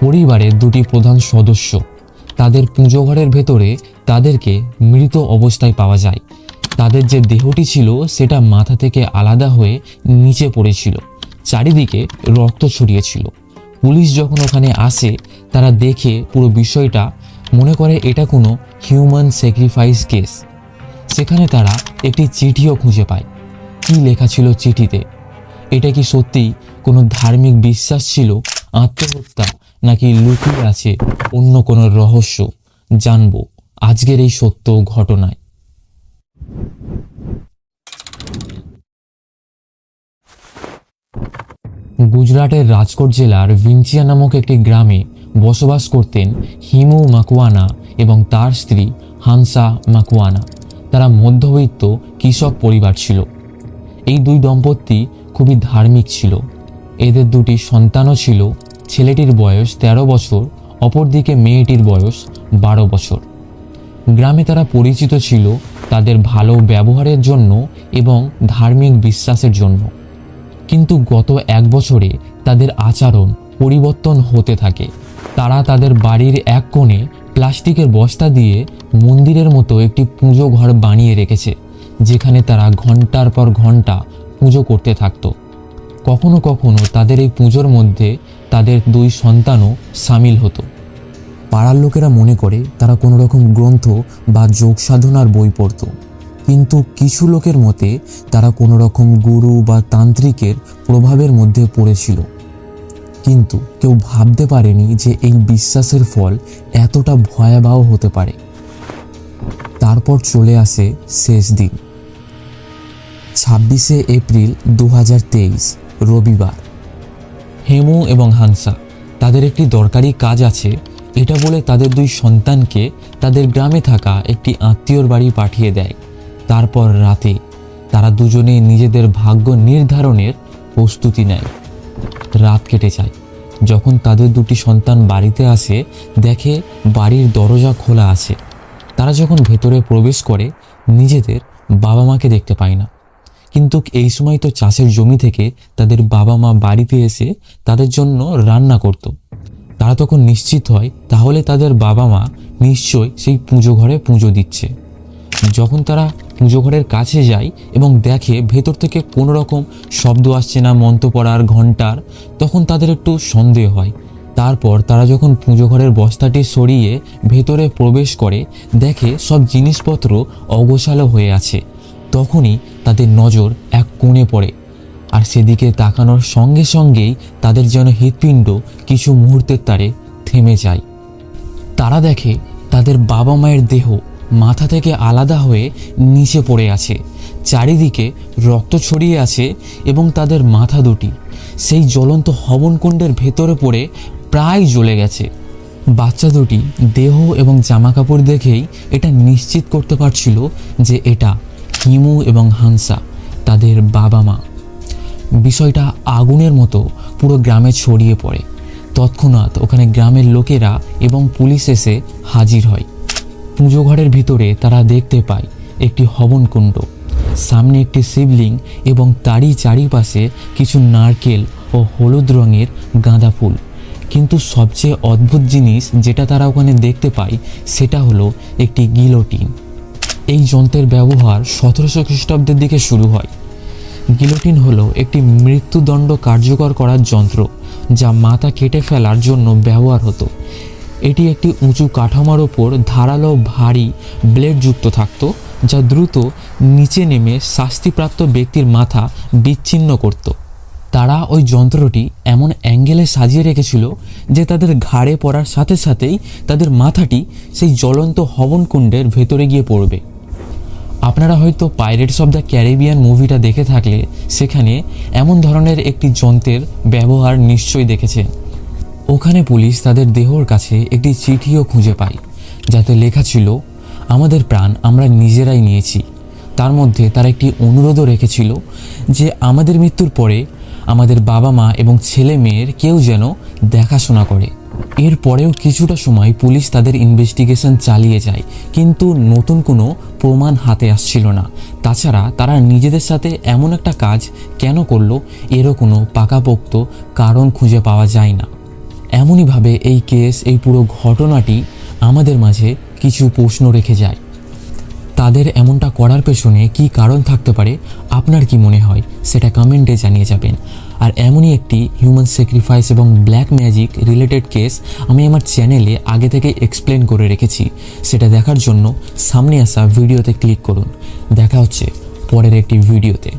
পরিবারের দুটি প্রধান সদস্য। তাদের পুজো ঘরের ভেতরে তাদেরকে মৃত অবস্থায় পাওয়া যায়। তাদের যে দেহটি ছিল, সেটা মাথা থেকে আলাদা হয়ে নিচে পড়েছিল। চারিদিকে রক্ত ছড়িয়েছিল পুলিশ যখন ওখানে আসে, তারা দেখে পুরো বিষয়টা, মনে করে এটা কোনো হিউম্যান স্যাক্রিফাইস কেস সেখানে তারা একটি চিঠিও খুঁজে পায়। কি লেখা ছিল চিঠিতে? এটা কি সত্যি কোনো ধার্মিক বিশ্বাস ছিল, আত্মহত্যা? নাকি লুকিয়ে আছে অন্য কোনো রহস্য জানব আজকের এই সত্য ঘটনায়। গুজরাটের রাজকোট জেলার ভিঞ্চিয়া নামক একটি গ্রামে বসবাস করতেন হিমু মাকুয়ানা এবং তার স্ত্রী হানসা মাকুয়ানা। তারা মধ্যবিত্ত কৃষক পরিবার ছিল। এই দুই দম্পতি খুবই ধার্মিক ছিল। এদের দুটি সন্তানও ছিল ছেলেটির বয়স ১৩ বছর, অপরদিকে মেয়েটির বয়স বারো বছর। গ্রামে তারা পরিচিত ছিল তাদের ভালো ব্যবহারের জন্য এবং ধার্মিক বিশ্বাসের জন্য। কিন্তু গত এক বছরে তাদের আচরণ পরিবর্তন হতে থাকে। তারা তাদের বাড়ির এক কোণে প্লাস্টিকের বস্তা দিয়ে মন্দিরের মতো একটি পুজো ঘর বানিয়ে রেখেছে, যেখানে তারা ঘণ্টার পর ঘণ্টা পুজো করতে থাকতো। কখনো কখনো তাদের এই পুজোর মধ্যে তাদের দুই সন্তানও সামিল হতো। পাড়ার লোকেরা মনে করে তারা কোনো রকম গ্রন্থ বা যোগ সাধনার বই পড়তো। কিন্তু কিছু লোকের মতে তারা কোনো রকম গুরু বা তান্ত্রিকের প্রভাবের মধ্যে পড়েছিল। কিন্তু কেউ ভাবতে পারেনি যে এই বিশ্বাসের ফল এতটা ভয়াবহ হতে পারে। তারপর চলে আসে শেষ দিন। ছাব্বিশে এপ্রিল দু হাজার তেইশ, রবিবার। হেমু এবং হানসা তাদের একটি দরকারি কাজ আছে, এটা বলে তাদের দুই সন্তানকে তাদের গ্রামে থাকা একটি আত্মীয়র বাড়ি পাঠিয়ে দেয়। তারপর রাতে তারা দুজনে নিজেদের ভাগ্য নির্ধারণের প্রস্তুতি নেয়। রাত কেটে যায়। যখন তাদের দুটি সন্তান বাড়িতে আসে, দেখে বাড়ির দরজা খোলা আছে। তারা যখন ভেতরে প্রবেশ করে, নিজেদের বাবা মাকে দেখতে পায় না। কিন্তু এই সময় তো চাষের জমি থেকে তাদের বাবা মা বাড়িতে এসে তাদের জন্য রান্না করত। তারা তখন নিশ্চিত হয়, তাহলে তাদের বাবা মা নিশ্চয় সেই পুজো ঘরে পুজো দিচ্ছে। যখন তারা পুজো ঘরের কাছে যায় এবং দেখে ভেতর থেকে কোনো রকম শব্দ আসছে না, মন্ত্র পড়ার ঘণ্টার তখন তাদের একটু সন্দেহ হয়। তারপর তারা যখন পুজো ঘরের বস্তাটি সরিয়ে ভেতরে প্রবেশ করে, দেখে সব জিনিসপত্র অগোছালো হয়ে আছে। তখনই তাদের নজর এক কোণে পড়ে আর সেদিকে তাকানোর সঙ্গে সঙ্গেই তাদের যেন হৃৎপিণ্ড কিছু মুহূর্তের তারে থেমে যায়। তারা দেখে তাদের বাবা মায়ের দেহ মাথা থেকে আলাদা হয়ে নিচে পড়ে আছে, চারিদিকে রক্ত ছড়িয়ে আছে এবং তাদের মাথা দুটি। সেই জ্বলন্ত হবনকুণ্ডের ভেতরে পড়ে প্রায় জ্বলে গেছে। বাচ্চা দুটি দেহ এবং জামাকাপড় দেখেই এটা নিশ্চিত করতে পারছিল যে এটা হিমু এবং হানসা তাদের বাবা মা বিষয়টা আগুনের মতো পুরো গ্রামে ছড়িয়ে পড়ে। তৎক্ষণাৎ ওখানে গ্রামের লোকেরা এবং পুলিশ এসে হাজির হয়। পুজো ঘরের ভিতরে তারা দেখতে পায় একটি হবনকুণ্ড সামনে একটি শিবলিং এবং তারই চারিপাশে কিছু নারকেল ও হলুদ রঙের গাঁদা ফুল। কিন্তু সবচেয়ে অদ্ভুত জিনিস যেটা তারা ওখানে দেখতে পায়, সেটা হলো একটি গিলোটিন। এই যন্ত্রের ব্যবহার সতেরোশো খ্রিস্টাব্দের দিকে শুরু হয়। গিলোটিন হলো একটি মৃত্যুদণ্ড কার্যকর করার যন্ত্র যা মাথা কেটে ফেলার জন্য ব্যবহার হতো। এটি একটি উঁচু কাঠামোর ওপর ধারালো ভারী ব্লেড যুক্ত থাকতো, যা দ্রুত নিচে নেমে শাস্তিপ্রাপ্ত ব্যক্তির মাথা বিচ্ছিন্ন করত। তারা ওই যন্ত্রটি এমন অ্যাঙ্গেলে সাজিয়ে রেখেছিল যে তাদের ঘাড়ে পড়ার সাথে সাথেই তাদের মাথাটি সেই জ্বলন্ত হবনকুণ্ডের ভেতরে গিয়ে পড়বে। আপনারা হয়তো পাইরেটস অব দ্য ক্যারিবিয়ান মুভিটা দেখে থাকলে সেখানে এমন ধরনের একটি যন্ত্রের ব্যবহার নিশ্চয়ই দেখেছেন। ওখানে পুলিশ তাদের দেহর কাছে একটি চিঠিও খুঁজে পায়, যাতে লেখা ছিল, আমাদের প্রাণ আমরা নিজেরাই নিয়েছি। তার মধ্যে তারা একটি অনুরোধও রেখেছিল যে আমাদের মৃত্যুর পরে আমাদের বাবা মা এবং ছেলে মেয়ের কেউ যেন দেখাশোনা করে। এরপরেও কিছুটা সময় পুলিশ তাদের ইনভেস্টিগেশন চালিয়ে যায়, কিন্তু নতুন কোনো প্রমাণ হাতে আসছিল না। তাছাড়া তারা নিজেদের সাথে এমন একটা কাজ কেন করল, এরও কোনো পাকাপোক্ত কারণ খুঁজে পাওয়া যায় না। এমনইভাবে এই কেস, এই পুরো ঘটনাটি আমাদের মাঝে কিছু প্রশ্ন রেখে যায়। তাদের এমনটা করার পেছনে কি কারণ থাকতে পারে, আপনার কি মনে হয়, সেটা কমেন্টে জানিয়ে যাবেন। আর এমনই একটি হিউম্যান স্যাক্রিফাইস এবং ব্ল্যাক ম্যাজিক রিলেটেড কেস আমি আমার চ্যানেলে আগে থেকে এক্সপ্লেন করে রেখেছি। সেটা দেখার জন্য সামনে আসা ভিডিওতে ক্লিক করুন। দেখা হচ্ছে পরের একটি ভিডিওতে